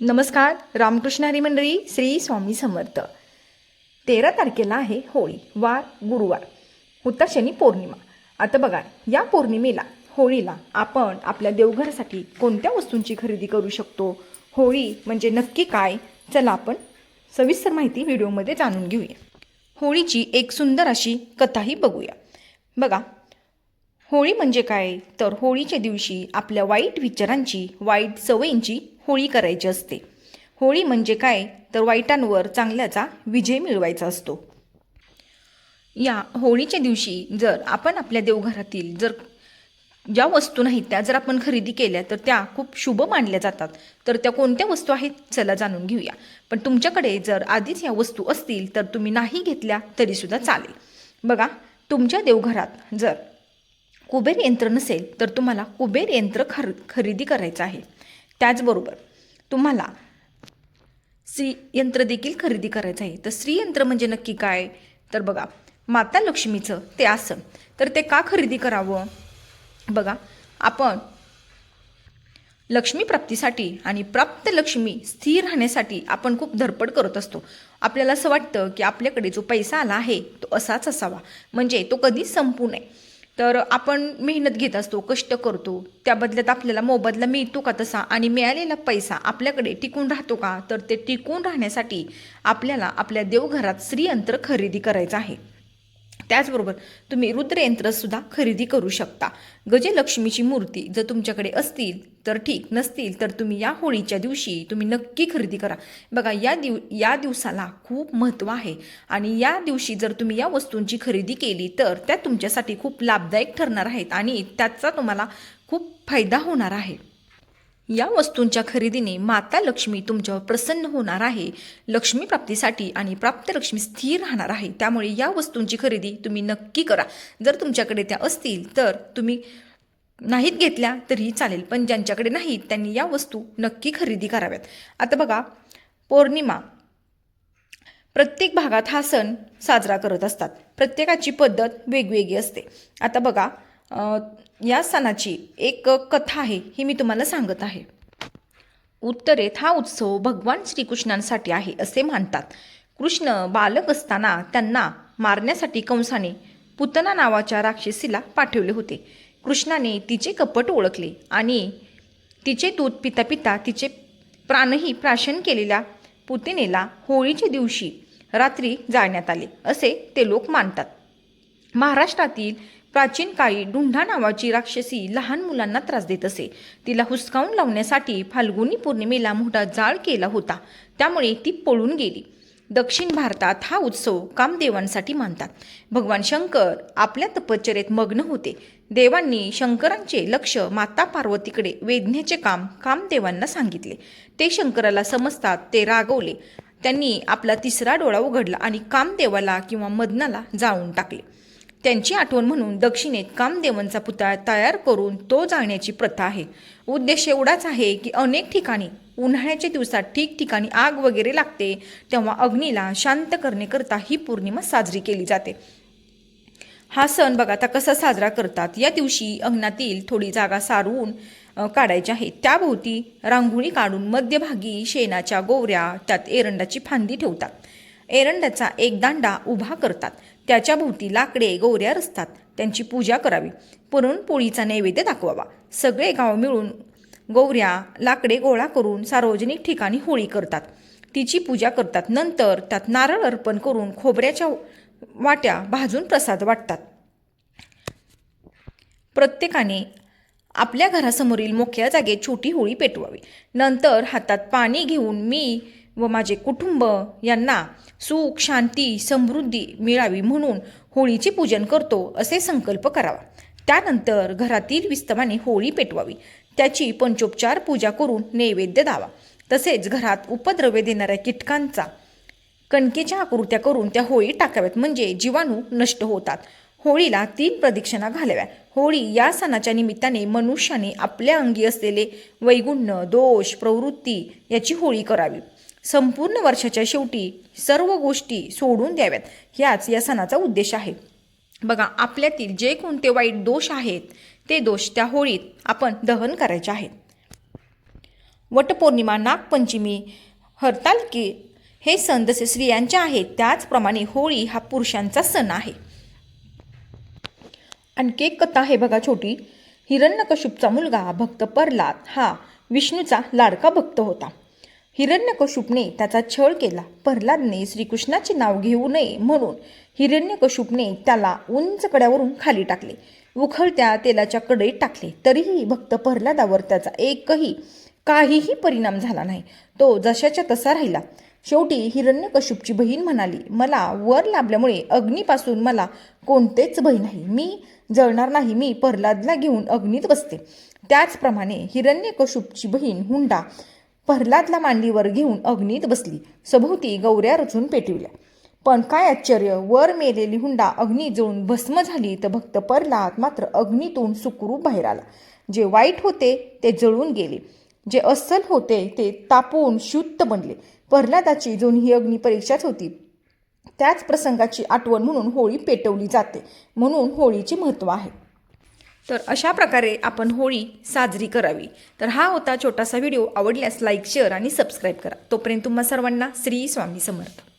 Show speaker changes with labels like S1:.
S1: नमस्कार रामकृष्ण हरी मंडळी श्री स्वामी समर्थ. तेरा तारखेला आहे होळी वार गुरुवार उत्तर शनी पौर्णिमा. आता बघा या पौर्णिमेला होळीला आपण आपल्या देवघरासाठी कोणत्या वस्तूंची खरेदी करू शकतो? होळी म्हणजे नक्की काय? चला आपण सविस्तर माहिती व्हिडिओमध्ये जाणून घेऊया. होळीची एक सुंदर अशी कथाही बघूया. बघा होळी म्हणजे काय? तर होळीच्या दिवशी आपल्या वाईट विचारांची वाईट सवयींची होळी करायची असते. होळी म्हणजे काय? तर वाईटांवर चांगल्याचा विजय मिळवायचा असतो. या होळीच्या दिवशी जर आपण आपल्या देवघरातील जर ज्या वस्तू नाहीत त्या जर आपण खरेदी केल्या तर त्या खूप शुभ मानल्या जातात. तर त्या कोणत्या वस्तू आहेत? चला जाणून घेऊया. पण तुमच्याकडे जर आधीच या वस्तू असतील तर तुम्ही नाही घेतल्या तरीसुद्धा चालेल. बघा तुमच्या देवघरात जर कुबेर यंत्र नसेल तर तुम्हाला कुबेर यंत्र खर खरेदी करायचं आहे. त्याचबरोबर तुम्हाला श्रीयंत्र देखील खरेदी करायचं आहे. तर श्रीयंत्र म्हणजे नक्की काय? तर बघा माता लक्ष्मीचं ते आसन तर ते का खरेदी करावं? बघा आपण लक्ष्मी प्राप्तीसाठी आणि प्राप्त लक्ष्मी स्थिर राहण्यासाठी आपण खूप धडपड करत असतो. आपल्याला असं वाटतं की आपल्याकडे जो पैसा आला आहे तो असाच असावा. म्हणजे तो कधीच संपू नये. तर आपण मेहनत घेत असतो कष्ट करतो. त्या बदल्यात आपल्याला मोबदला मिळतो का तसा? आणि मिळालेला पैसा आपल्याकडे टिकून राहतो का? तर ते टिकून राहण्यासाठी आपल्याला आपल्या देवघरात श्रीयंत्र खरेदी करायचं आहे. त्याचबरोबर तुम्ही रुद्रयंत्रसुद्धा खरेदी करू शकता. गजलक्ष्मीची मूर्ती जर तुमच्याकडे असतील तर ठीक. नसतील तर तुम्ही या होळीच्या दिवशी तुम्ही नक्की खरेदी करा. बघा या दिव या दिवसाला खूप महत्त्व आहे. आणि या दिवशी जर तुम्ही या वस्तूंची खरेदी केली तर त्या तुमच्यासाठी खूप लाभदायक ठरणार आहेत आणि त्याचा तुम्हाला खूप फायदा होणार आहे. या वस्तूंच्या खरेदीने माता लक्ष्मी तुमच्यावर प्रसन्न होणार आहे. लक्ष्मी प्राप्तीसाठी आणि प्राप्त लक्ष्मी स्थिर राहणार आहे. त्यामुळे या वस्तूंची खरेदी तुम्ही नक्की करा. जर तुमच्याकडे त्या असतील तर तुम्ही नाहीत घेतल्या तरीही चालेल पण ज्यांच्याकडे नाहीत त्यांनी या वस्तू नक्की खरेदी कराव्यात. आता बघा पौर्णिमा. प्रत्येक भागात हा सण साजरा करत असतात. प्रत्येकाची पद्धत वेगवेगळी असते. आता बघा या सणाची एक कथा आहे ही मी तुम्हाला सांगत आहे. उत्तरेत हा उत्सव भगवान श्रीकृष्णांसाठी आहे असे मानतात. कृष्ण बालक असताना त्यांना मारण्यासाठी कंसाने पुतना नावाच्या राक्षसीला पाठवले होते. कृष्णाने तिचे कपट ओळखले आणि तिचे दूध पिता पिता तिचे प्राणही प्राशन केलेल्या पुतनेला होळीच्या दिवशी रात्री जाळण्यात आले असे ते लोक मानतात. महाराष्ट्रातील प्राचीन काळी ढुंढा नावाची राक्षसी लहान मुलांना त्रास देत असे. तिला हुसकावून लावण्यासाठी फाल्गुनी पौर्णिमेला मोठा जाळ केला होता. त्यामुळे ती पळून गेली. दक्षिण भारतात हा उत्सव कामदेवांसाठी मानतात. भगवान शंकर आपल्या तपश्चर्येत मग्न होते. देवांनी शंकरांचे लक्ष माता पार्वतीकडे वेधण्याचे काम कामदेवांना सांगितले. ते शंकराला समजतात ते रागवले. त्यांनी आपला तिसरा डोळा उघडला आणि कामदेवाला किंवा मदनाला जाळून टाकले. त्यांची आठवण म्हणून दक्षिणेत कामदेवांचा पुतळा तयार करून तो जाण्याची प्रथा आहे. उद्देश एवढाच आहे की अनेक ठिकाणी उन्हाळ्याच्या दिवसात ठिकठिकाणी आग वगैरे लागते तेव्हा अग्नीला शांत करण्याकरता ही पौर्णिमा साजरी केली जाते. हा सण बघा आता कसा साजरा करतात. या दिवशी अंगणातील थोडी जागा सारवून काढायची आहे. त्याभोवती रांगोळी काढून मध्यभागी शेणाच्या गोवऱ्या त्यात एरंडाची फांदी ठेवतात. एरंडाचा एक दांडा उभा करतात. त्याच्या भोवती लाकडे गौऱ्या रचतात. त्यांची पूजा करावी. पुरणपोळीचा नैवेद्य दाखवावा. सगळे गाव मिळून गौऱ्या लाकडे गोळा करून सार्वजनिक ठिकाणी होळी करतात. तिची पूजा करतात. नंतर त्यात नारळ अर्पण करून खोबऱ्याच्या वाट्या भाजून प्रसाद वाटतात. प्रत्येकाने आपल्या घरासमोरील मोकळ्या जागेत छोटी होळी पेटवावी. नंतर हातात पाणी घेऊन मी व माझे कुटुंब यांना सुख शांती समृद्धी मिळावी म्हणून होळीचे पूजन करतो असे संकल्प करावा. त्यानंतर घरातील विस्तवाने होळी पेटवावी. त्याची पंचोपचार पूजा करून नैवेद्य द्यावा तसेच घरात उपद्रव्य देणाऱ्या कीटकांचा कणकेच्या आकृत्या करून त्या होळी टाकाव्यात. म्हणजे जीवाणू नष्ट होतात. होळीला तीन प्रदक्षिणा घालाव्या. होळी या सणाच्या निमित्ताने मनुष्याने आपल्या अंगी असलेले वैगुण्य दोष प्रवृत्ती याची होळी करावी. संपूर्ण वर्षाच्या शेवटी सर्व गोष्टी सोडून द्याव्यात. ह्याच या सणाचा उद्देश आहे. बघा आपल्यातील जे कोणते वाईट दोष आहेत ते दोष त्या होळीत आपण दहन करायचे आहेत. वटपौर्णिमा नागपंचमी हरतालकी हे सण जसे स्त्रियांचे आहेत. त्याचप्रमाणे होळी हा पुरुषांचा सण आहे. आणखी एक कथा आहे बघा छोटी. हिरण्यकशुपचा मुलगा भक्त प्रल्हाद हा विष्णूचा लाडका भक्त होता. हिरण्यकशुपने त्याचा छळ केला. प्रल्हादने श्रीकृष्णाचे नाव घेऊ नये म्हणून हिरण्यकशुपने त्याला उंच कड्यावरून खाली टाकले. उखळत्या तेलाच्या कडेत टाकले. तरीही भक्त प्रल्हादावर त्याचा एकही काहीही परिणाम झाला नाही. तो जशाच्या तसा राहिला. शेवटी हिरण्यकशुपची बहीण म्हणाली मला वर लाभल्यामुळे अग्नीपासून मला कोणतेच भय नाही. मी जळणार नाही. मी प्रल्हादला घेऊन अग्नीत बसते. त्याचप्रमाणे हिरण्यकशुपची बहीण हुंडा प्रल्हादला मांडीवर घेऊन अग्नीत बसली. सभोवती गौऱ्या रचून पेटविल्या. पण काय आश्चर्य वर मेलेली हुंडा अग्नी जळून भस्म झाली तर भक्त प्रल्हाद मात्र अग्नीतून सुखरूप बाहेर आला. जे वाईट होते ते जळून गेले. जे अस्सल होते ते तापून शुद्ध बनले. प्रल्हादाची जून ही अग्नी परीक्षाच होती. त्याच प्रसंगाची आठवण म्हणून होळी पेटवली जाते. म्हणून होळीचे महत्त्व आहे. तर अशा प्रकारे आपण होळी साजरी करावी. तर हा होता छोटासा व्हिडिओ. आवडल्यास लाईक शेअर आणि सबस्क्राईब करा. तोपर्यंत तुम्हा सर्वांना श्री स्वामी समर्थ.